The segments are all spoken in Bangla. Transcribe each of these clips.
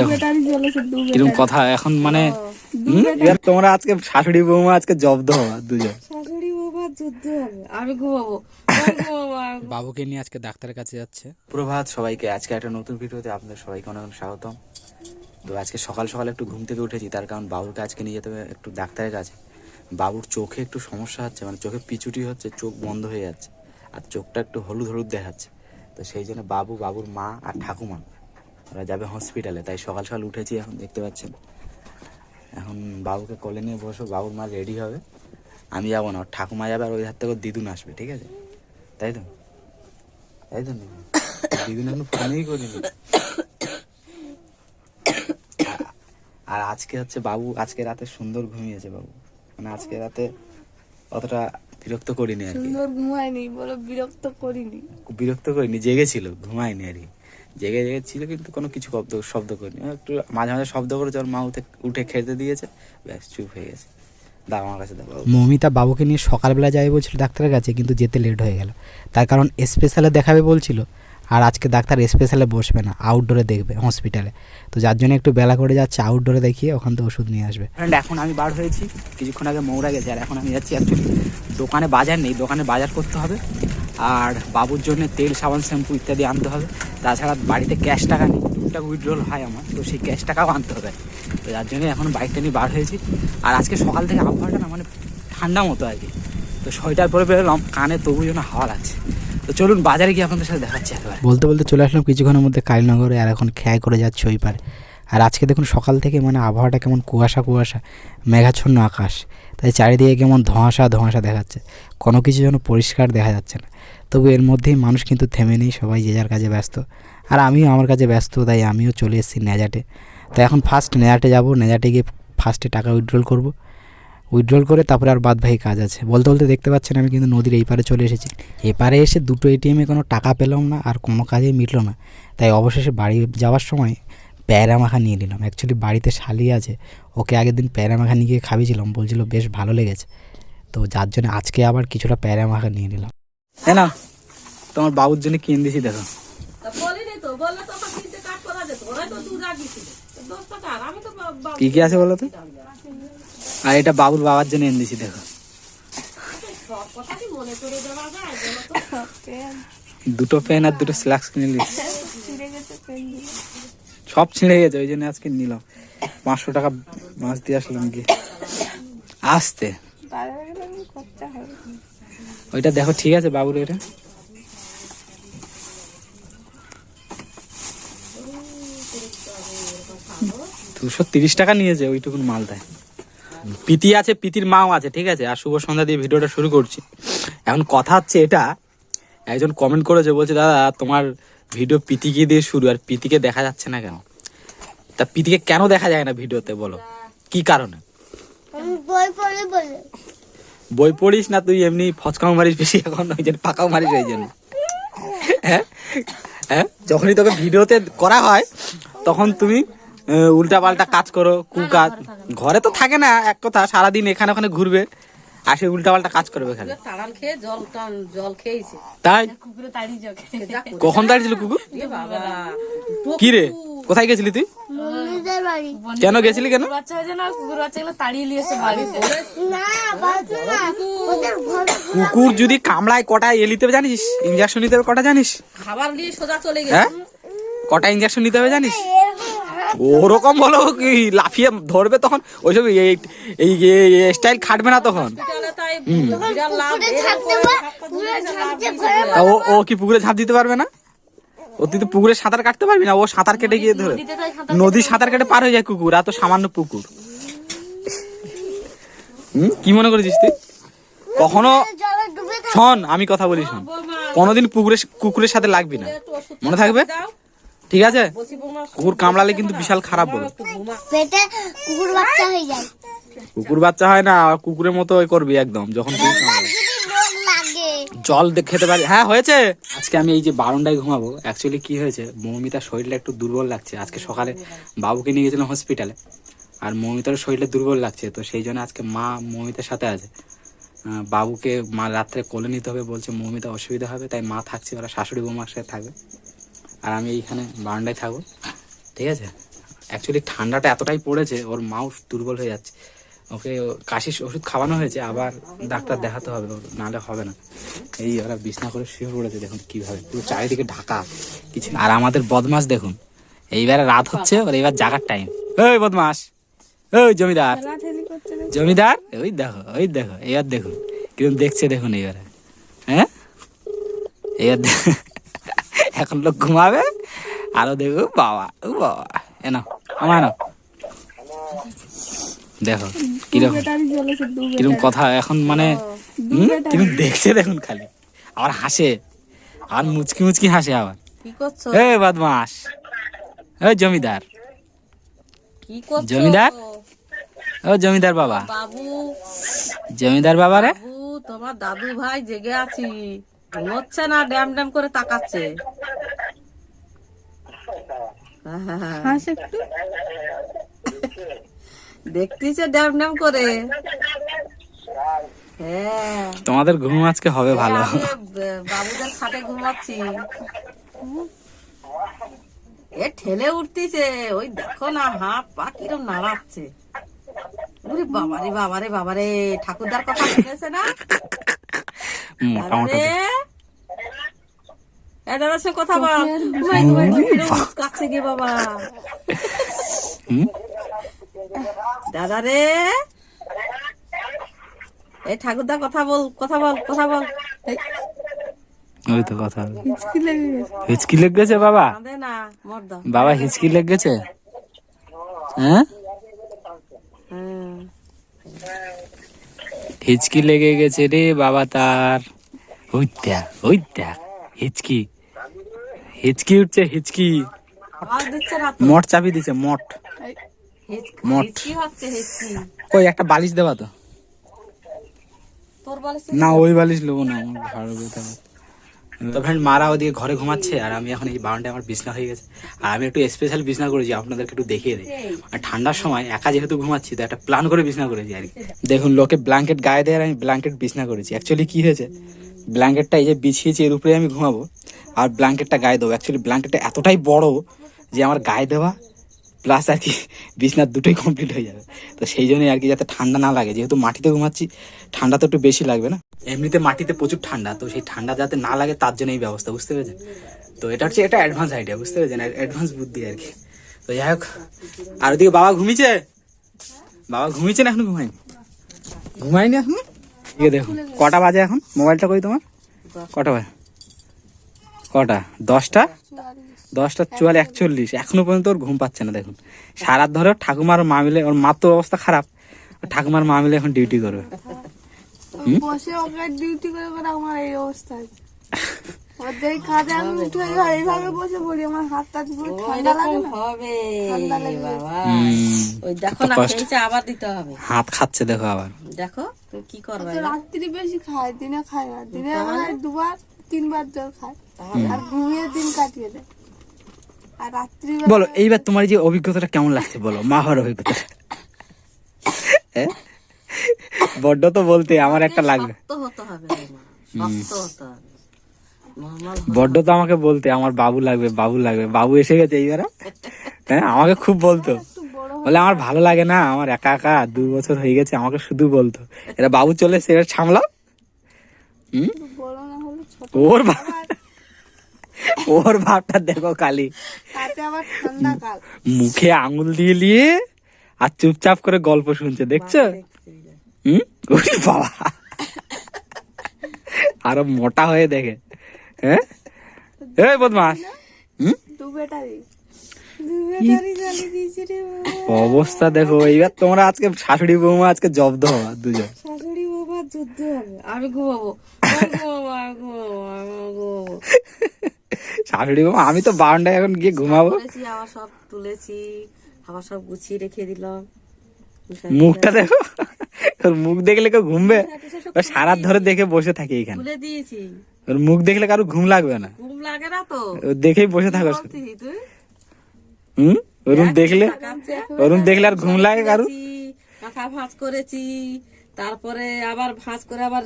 কীরকম ব্যাটারি চলেছে দু কীরকম কথা এখন মানে তোমরা আজকে শাশুড়ি বৌমা আজকে জব্দ হওয়া দুজন। আমি ঘুমাবো বাবুকে নিয়ে আজকে ডাক্তারের কাছে যাচ্ছে। প্রভাত সবাইকে আজকে একটা নতুন ভিডিওতে আপনাদের সবাইকে অনেক অনেক স্বাগতম। তো আজকে সকাল সকাল একটু ঘুম থেকে উঠেছি তার কারণ বাবুকে আজকে নিয়ে যেতে হবে একটু ডাক্তারের কাছে। বাবুর চোখে একটু সমস্যা হচ্ছে মানে চোখে পিচুটি হচ্ছে চোখ বন্ধ হয়ে যাচ্ছে আর চোখটা একটু হলুদ হলুদ দেখাচ্ছে। তো সেই জন্য বাবু বাবুর মা আর ঠাকুমা ওরা যাবে হসপিটালে তাই সকাল সকাল উঠেছি এখন দেখতে পাচ্ছেন। এখন বাবুকে কোলে নিয়ে বসো বাবুর মা রেডি হবে। আমি যাব না ওর ঠাকুমা যাবে আর ওই হাত থেকে দিদুন আসবে ঠিক আছে? তাই তো? তাই তো? দিদুন এখন ফোনেই করিনি। আর- আর আজকে হচ্ছে বাবু আজকে রাতে সুন্দর ঘুমিয়েছে বাবু। মানে আজকে রাতে অতটা বিরক্ত করিনি আর কি। সুন্দর ঘুমায়নি বলো বিরক্ত করিনি। বিরক্ত করিনি জেগেছিল ঘুমায়নি আর কি। জেগে জেগে ছিল কিন্তু কোনো কিছু শব্দ শব্দ করিনি। একটু মাঝে মাঝে শব্দ করে যখন মা উঠে উঠে খেতে দিয়েছে। ব্যাস চুপ হয়ে গেছে। দাও আমার কাছে দাও। মৌমিতা বাবুকে নিয়ে সকালবেলা যাবে বলছিল ডাক্তারের কাছে কিন্তু যেতে লেট হয়ে গেল। তার কারণ স্পেশালে দেখাবে বলছিল আর আজকে ডাক্তার স্পেশালে বসবে না আউটডোরে দেখবে হসপিটালে তো যার জন্য একটু বেলা করে যাচ্ছে আউটডোরে দেখিয়ে ওখান থেকে ওষুধ নিয়ে আসবে। এখন আমি বার হয়েছি কিছুক্ষণ আগে মৌরা গেছে আর এখন আমি যাচ্ছি অ্যাকচুয়ালি দোকানে বাজার নেই দোকানে বাজার করতে হবে। আর বাবুর জন্য তেল, সাবান, শ্যাম্পু ইত্যাদি আনতে হবে। তাছাড়া বাড়িতে ক্যাশ টাকা নেই। টুকটাক উইথড্রল হয় আমার, তো সেই ক্যাশ টাকাও আনতে হবে। তো যার জন্য এখন বাইকটা নিয়ে বার হয়েছি। আর আজকে সকাল থেকে আবহাওয়াটা না মানে ঠান্ডা মতো আর কি। তো সোয়েটার পরে বেরোলাম, কানে তবু যেন হাওয়া লাগছে। তো চলুন বাজারে গিয়ে আপনাদের সাথে দেখাচ্ছি একবার। বলতে বলতে চলে আসলাম কিছুক্ষণের মধ্যে কালীনগরে, আর এখন খেয়াই করে যাচ্ছে ওই পারে। আর আজকে দেখুন সকাল থেকে মানে আবহাওয়াটা কেমন কুয়াশা কুয়াশা, মেঘাচ্ছন্ন আকাশ। তাই চারিদিকে কেমন ধোঁয়াশা ধোঁয়াশা দেখাচ্ছে। কোনো কিছু যেন পরিষ্কার দেখা যাচ্ছে না। তবু এর মধ্যেই মানুষ কিন্তু থেমে নেই, সবাই যে যার কাজে ব্যস্ত। আর আমিও আমার কাছে ব্যস্ত, তাই আমিও চলে এসেছি নেজাটে। তো এখন ফার্স্ট নেজাটে যাব। নেজাটে গিয়ে ফার্স্টে টাকা উইথড্রল করব। উইথড্রল করে তারপরে আর বাদবাকি কাজ আছে। বলতে বলতে দেখতে পাচ্ছেন আমি কিন্তু নদীর এই পারে চলে এসেছি। এপারে এসে দুটো এটিএমে কোনো টাকা পেলাম না আর কোনো কাজেই মিটলো না। তাই অবশেষে বাড়ি যাওয়ার সময় প্যারা মাখা নিয়ে নিলাম। অ্যাকচুয়ালি বাড়িতে শালি আছে ওকে আগের দিন প্যারা মাখা নিয়ে গিয়ে খাবিয়েছিলাম বলছিল বেশ ভালো লেগেছে। তো যার জন্য আজকে আবার কিছুটা প্যারা মাখা নিয়ে নিলাম। হ্যাঁ না তোমার বাবুর জন্য কিনে দিয়েছি দেখো। কি কি আছে বলো তো? আর এটা বাবুর বাবার জন্য এনে দিয়েছি দেখো। মনে দুটো পেন আর দুটো স্ল্যাক্স কিনে নিয়েছি। সব ছিঁড়ে গেছে, ওই জন্য আজকে নিলাম। পাঁচশো টাকা মাছ দিয়ে আসলাম গিয়ে। আসতে। ওইটা দেখো, ঠিক আছে বাবুর এটা? দুশো তিরিশ টাকা নিয়েছে মাল দেয় পিতি আছে পিতির মাও আছে, ঠিক আছে? আর শুভ সন্ধ্যা দিয়ে ভিডিওটা শুরু করছি। এখন কথা হচ্ছে এটা, একজন কমেন্ট করেছে, বলছে, দাদা, তোমার ভিডিও পিতিকে দিয়ে শুরু আর পিতিকে দেখা যাচ্ছে না কেন? তা পিতিকে কেন দেখা যায় না ভিডিওতে বলো? কি কারণে? বই পড়িস না তুই এমনি ফচকাও মারিস বেশি এখন ওই জন্য পাকাও মারিস ওই জন্য। হ্যাঁ? হ্যাঁ? যখনই তোকে ভিডিওতে করা হয় তখন তুমি উল্টা পাল্টা কাজ করো কু কাজ ঘরে তো থাকে না এক কথা সারাদিন এখানে ওখানে ঘুরবে। আর সে উল্টা কাজ করবে খালি তাড়াল খেয়ে জল জল খেয়েছে তাই? কুকুরে তাড়ি জগে কখন দাঁড়িয়েছিল কুকুর? কি রে? কোথায় গেছিলি তুই? কেন গেছিলি কেন? বাচ্চা হয়েছে না? কুকুর যদি কামড়ায় কটা এ নিতে হবে জানিস? ইঞ্জেকশন নিতে হবে কটা জানিস? খাবার নিয়ে সোজা চলে গেছে। হ্যাঁ? কটা ইঞ্জেকশন নিতে হবে জানিস? ওরকম বলো কি লাফিয়ে ধরবে তখন? ওইসব এই- এই স্টাইল খাটবে না তখন? তা ও ও কি পুকুরে ঝাঁপ দিতে পারবে না? ও তুই তো পুকুরে সাঁতার কাটতে পারবি না? ও সাঁতার কেটে গিয়ে ধরে। নদী সাঁতার কেটে পার হয়ে যায় কুকুর এত সামান্য পুকুর। হুম? কি মনে করেছিস তুই? কখনো শোন আমি কথা বলি শোন। কোনোদিন পুকুরে কুকুরের সাথে লাগবি না। মনে থাকবে? ঠিক আছে? কুকুর কামড়ালে কিন্তু বিশাল খারাপ বলো। পেটে কুকুর বাচ্চা হয়ে যায়। কুকুর বাচ্চা হয় না আর কুকুরের মতো ওই করবি একদম যখন জল দে- খেতে পারি হ্যাঁ হয়েছে। আজকে আমি এই যে বারোটায় ঘুমাবো অ্যাকচুয়ালি কি হয়েছে মৌমিতার শরীরটা একটু দুর্বল লাগছে। আজকে সকালে বাবুকে নিয়ে গেছিলাম হসপিটালে আর মৌমিতার শরীরটা দুর্বল লাগছে তো সেই জন্য আজকে মা মৌমিতার সাথে আছে। বাবুকে মা রাত্রে কোলে নিতে হবে বলছে মৌমিতা অসুবিধা হবে তাই মা থাকছে ওরা শাশুড়ি বৌমার সাথে থাকবে। আর আমি এইখানে বারান্দায় থাকব। ঠিক আছে? অ্যাকচুয়ালি ঠান্ডাটা এতটাই পড়েছে ওর মাউস দুর্বল হয়ে যাচ্ছে। ওকে কাশির ওষুধ খাওয়ানো হয়েছে আবার ডাক্তার দেখাতে হবে ওর, নাহলে হবে না। এই ওরা বিছনা করে শুয়ে পড়েছে দেখুন কীভাবে। পুরো চারিদিকে ঢাকা কিছু। আর আমাদের বদমাস দেখুন এইবারে রাত হচ্ছে ওর এইবার জাগার টাইম ওই বদমাস ওই জমিদার। জমিদার ওই দেখো ওই দেখো এবার দেখুন। কীরকম দেখছে দেখুন এইবারে হ্যাঁ? এবার এখন লোক ঘুমাবে আরও দেখো বাবা ও বাবা এনো আমার এনো দেখো কীরকম কীরকম কথা এখন মানে কীরকম দেখছে দেখুন খালি আবার হাসে আর মুচকি মুচকি হাসে আবার। এ বদমাস ওই জমিদার। জমিদার? ও জমিদার বাবা। জমিদার বাবা রে? তোমার দাদু ভাই জেগে আছি। ঘুমোচ্ছে না? ড্যাম ড্যাম করে তাকাচ্ছে। দেখতেছে ড্যাম ড্যাম করে। হ্যাঁ। তোমাদের ঘুম আজকে হবে ভালো। বাবুদের খাটে ঘুমাচ্ছি। এ ঠেলে উঠতিছে ওই দেখো না হাত পা কিরম নাড়াচ্ছে। ওরে বাবারে বাবারে বাবারে ঠাকুরদার কথা শুনেছে না? মোটামুটি। সঙ্গে কথা বল। কাছে গে বাবা? দাদা রে। এই ঠাকুরদা কথা বল কথা বল কথা বল। ওই তো কথা হিচকি লেগ গেছে। বাবা? বাবা হিচকি লেগ গেছে? হ্যাঁ? হ্যাঁ হিচকি লেগে গেছে রে বাবা তার। ওই দেখ ওই দেখ হিচকি। হিচকি উঠছে হিচকি। মট চাপি দিছে মট। মট। কই একটা বালিশ দেবা তো? না ওই বালিশ নেব না আমার ভালো তো ফ্রেন্ড মারা ওদিকে ঘরে ঘুমাচ্ছে আর আমি এখন এই বারান্দায় আমার বিছনা হয়ে গেছে। আর আমি একটু স্পেশাল বিছনা করেছি আপনাদেরকে একটু দেখিয়ে দিই। আর ঠান্ডার সময় একা যেহেতু ঘুমাচ্ছি তো একটা প্ল্যান করে বিছনা করেছি আর কি দেখুন লোকে ব্ল্যাঙ্কেট গায়ে দেয় আর আমি ব্ল্যাঙ্কেট বিছনা করেছি। অ্যাকচুয়ালি কি হয়েছে? ব্ল্যাঙ্কেটটা এই যে বিছিয়েছি এর উপরে আমি ঘুমাবো। আর ব্ল্যাঙ্কেটটা গায়ে দেবো। অ্যাকচুয়ালি ব্ল্যাঙ্কেটটা এতটাই বড় যে আমার গায়ে দেওয়া প্লাস আর কি বিছনার দুটোই কমপ্লিট হয়ে যাবে। তো সেই জন্যই আর কি যাতে ঠান্ডা না লাগে। যেহেতু মাটিতে ঘুমাচ্ছি, ঠান্ডা তো একটু বেশি লাগবে না। এমনিতে মাটিতে প্রচুর ঠান্ডা, তো সেই ঠান্ডা যাতে না লাগে তার জন্য এই ব্যবস্থা, বুঝতে পেরেছেন? তো এটা হচ্ছে এটা অ্যাডভান্স আইডিয়া বুঝতে পেরেছেন? অ্যাডভান্স বুদ্ধি আর কি। তো যাই হোক, আর ওদিকে বাবা ঘুমিয়েছে? বাবা ঘুমিয়েছে না এখন? ঘুমায়নি? ঘুমায়নি এখন? আছে দেখুন কটা বাজে এখন? মোবাইলটা কই তোমার? কটা বাজে? কটা? দশটা? দশটা চুয়াল একচল্লিশ। এখনও পর্যন্ত ওর ঘুম পাচ্ছে না দেখুন। সারা ধরে ঠাকুমার মা মিলে ওর তো অবস্থা খারাপ। ঠাকুমার মা মিলে এখন ডিউটি করবে। ডিউটি করে করে আমার এই অবস্থা। ওদের কাজে আমি উঠে যাই, এইভাবে বসে পড়ি আমার হাত টাত পুরো ঠান্ডা লাগে না? হবে বাবা। ওই দেখো না। খেয়েছে আবার দিতে হবে। হাত খাচ্ছে দেখো আবার। দেখো তুমি কি করবে রাত্রি বেশি খায় দিনে খায় না। দিনে হয় দুবার তিনবার জল খায়। আর ঘুমিয়ে দিন কাটিয়ে দেয়। আর রাত্রি বলো এইবার তোমার এই যে অভিজ্ঞতাটা কেমন লাগছে বলো? মা হওয়ার অভিজ্ঞতা? বড্ড তো বলতে আমার একটা লাগবে। শক্ত হতে হবে শক্ত হতে হবে। বড্ড তো আমাকে বলতে আমার বাবু লাগবে বাবু লাগবে বাবু এসে গেছে এইবারে। হ্যাঁ আমাকে খুব বলতো। বলে আমার ভালো লাগে না আমার একা একা দু বছর হয়ে গেছে আমাকে শুধু বলতো। এরা বাবু চলে এসে এবার সামলাও। হুম? ওর ওর ভাবটা দেখো কালি। মুখে আঙুল দিয়ে নিয়ে আর চুপচাপ করে গল্প শুনছে দেখছ? হুম? বাবা। আরও মোটা হয়ে দেখে। হ্যাঁ এই বদমাস। অবস্থা দেখো এইবার তোমরা আজকে শাশুড়ি বৌমা আজকে জব্দ হওয়া দুজন। শাশুড়ি বাবা যুদ্ধ হবে। আমি ঘুমাবো। শাশুড়ি বৌমা আমি তো বারান্ডায় এখন গিয়ে ঘুমাবো। আবার সব তুলেছি আবার সব গুছিয়ে রেখে দিলাম। মুখটা দেখো। মুখ দেখলে কেউ ঘুমবে? সারা ধরে দেখে বসে থাকি এখানে। তুলে দিয়েছি। ওর মুখ দেখলে কারও ঘুম লাগবে না। ঘুম লাগে না তো। ও দেখেই বসে থাকো। হুম? ওরম দেখলে? তাকাচ্ছে। দেখলে আর ঘুম লাগে কারও? মাথা ভাঁজ করেছি তারপরে আবার ভাঁজ করে আবার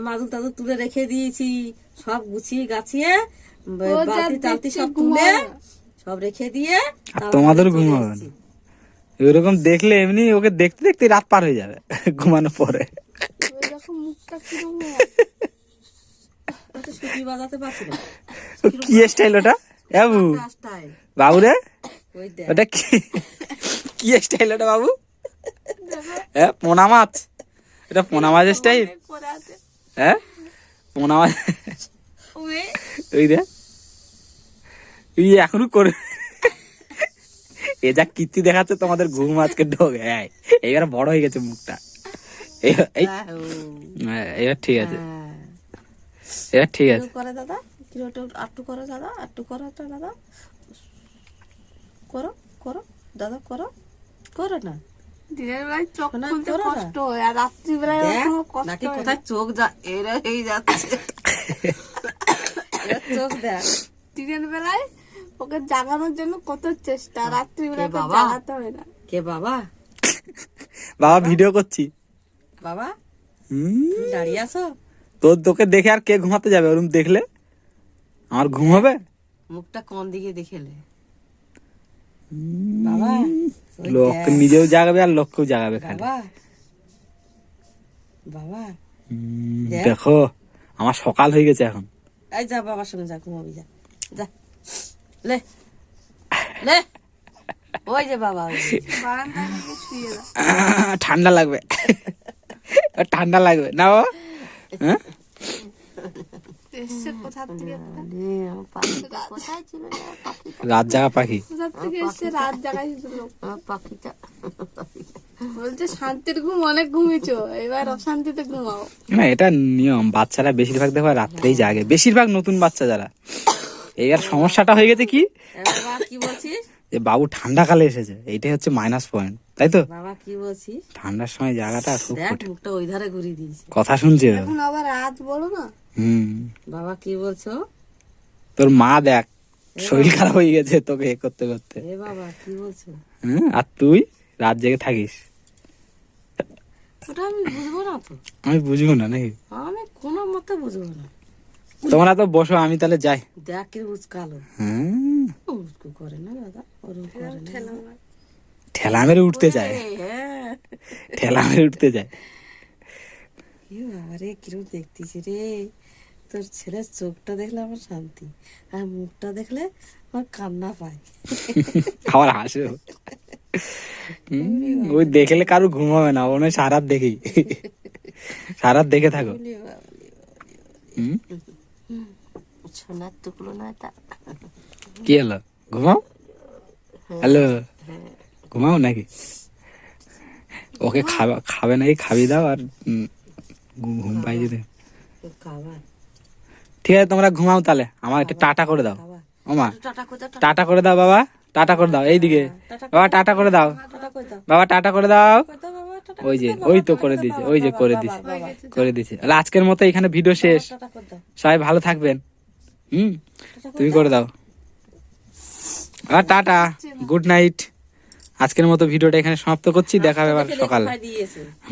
মাদুল টাদুল তুলে রেখে দিয়েছি। সব গুছিয়ে গাছিয়ে বালতি টালতি সব তুলে সব রেখে দিয়ে চলে ঘুম হবে না। এসেছি। ওইরকম দেখলে এমনি ওকে দেখতে দেখতে রাত পার হয়ে যাবে ঘুমানোর পরে। মুখটা সুতি বাজাতে পারছি না। কি স্টাইল ওটা বাবু। বাবু রে? ওটা কি? কি স্টাইল ওটা বাবু? হ্যাঁ পোনা মাছ। এটা পোনা মাছ স্টাইল হ্যাঁ? পোনা মাছ। ওই। দে। তুই এখনও করে এ যা কীর্তি দেখাচ্ছে তোমাদের ঘুম আজকে ঢোক। হ্যাঁ এইবার বড় হয়ে গেছে মুখটা। এই হ্যাঁ, হ্যাঁ, এবার ঠিক আছে। ঠিক আছে। করে দাদা কিরোটা আটটু করো দাদা আটটু করো তো দাদা। করো করো দাদা করো। করো না। দিনের বেলায় চোখ খুলতে কষ্ট আর রাত্রিবেলায় কষ্ট নাকি কোথায় চোখ যা এরা যাচ্ছে। চোখ দেখ। দিনের বেলায় ওকে জাগানোর জন্য কত চেষ্টা রাত্রিবেলায়। জাগাতে হয় না। কে বাবা? বাবা ভিডিও করছি। বাবা? হুম, দাঁড়িয়ে আছো? তোর তোকে দেখে আর কে ঘুমাতে যাবে ওরম দেখলে? আমার ঘুম হবে? মুখটা কোন দিকে দেখেলে বাবা ওই লোক দেখ। নিজেও জাগাবে আর লোককেও জাগাবে খালি। বাবা দেখ। আমার সকাল হয়ে গেছে এখন। এই যা বাবার সঙ্গে যা ঘুমাবি যা যা। লে লে। ওই যে বাবা ঠান্ডা লাগবে। ঠান্ডা লাগবে। না বাবা? হ্যাঁ? এসছে কোথা থেকে একটা? আরে, পাখিটা কোথায় ছিল পাখিটা রাত জাগা পাখি কোথা থেকে এসছে রাত জাগাইছিল আমার পাখিটা বলছে শান্তির ঘুম অনেক ঘুমিয়েছো এবার অশান্তিতে ঘুমাও না এটা নিয়ম বাচ্চারা বেশিরভাগ দেখো রাত্রেই জাগে বেশিরভাগ নতুন বাচ্চা যারা এই আর সমস্যাটা হয়ে গেছে কি কি বলছিস যে বাবু ঠান্ডা কালে এসেছে এইটাই হচ্ছে মাইনাস পয়েন্ট তাই তো বাবা কি বলছিস ঠান্ডার সময় জায়গাটা খুব মুখটা ওই ধারে ঘুরিয়ে দিয়েছে কথা শুনছে এখন আবার রাত বলো না হুম। বাবা কি বলছো? তোর মা দেখ শরীর খারাপ হয়ে গেছে তোকে এ করতে করতে। এ বাবা কি বলছো? হ্যাঁ আর তুই? রাত জেগে থাকিস। ওটা আমি বুঝব না তো। আমি বুঝব না নাকি? আমি কোনো মতে বুঝব না। তোমরা তো বসো আমি তাহলে যাই। দেখ কি উচকালো হ্যাঁ উচকু করে না দাদা ওরকম করে না। ঠেলা মেরে। উঠতে চায় হ্যাঁ। ঠেলা মেরে উঠতে চায় এ বাবা রে কিরম দেখতেছি রে। তোর ছেলের চোখটা দেখলে আমার শান্তি আর মুখটা দেখলে আমার কান্না পায়। আবার হাসে ওই দেখলে কারও ঘুমাবে না মনে হয় সারাত দেখি। সারাত দেখে থাকো। সোনার টুকরো না তা। কি হলো? ঘুমাও? হ্যালো? ঘুমাও নাকি? ওকে খাবে খাবে নাকি? খাবি দাও আর ঘুম- পাই যদি খাবার ঠিক আছে তোমরা ঘুমাও তাহলে আমার একটা টাটা করে দাও ওমা টাটা করে দাও বাবা টাটা করে দাও এইদিকে বাবা টাটা করে দাও বাবা টাটা করে দাও ওই যে ওই তো করে দিয়েছে ওই যে করে দিয়েছে করে দিয়েছে তাহলে আজকের মতো এখানে ভিডিও শেষ সবাই ভালো থাকবেন হুম তুমি করে দাও আর টাটা গুড নাইট আজকের মতো ভিডিওটা এখানে সমাপ্ত করছি দেখা হবে আবার সকালে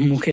মুখে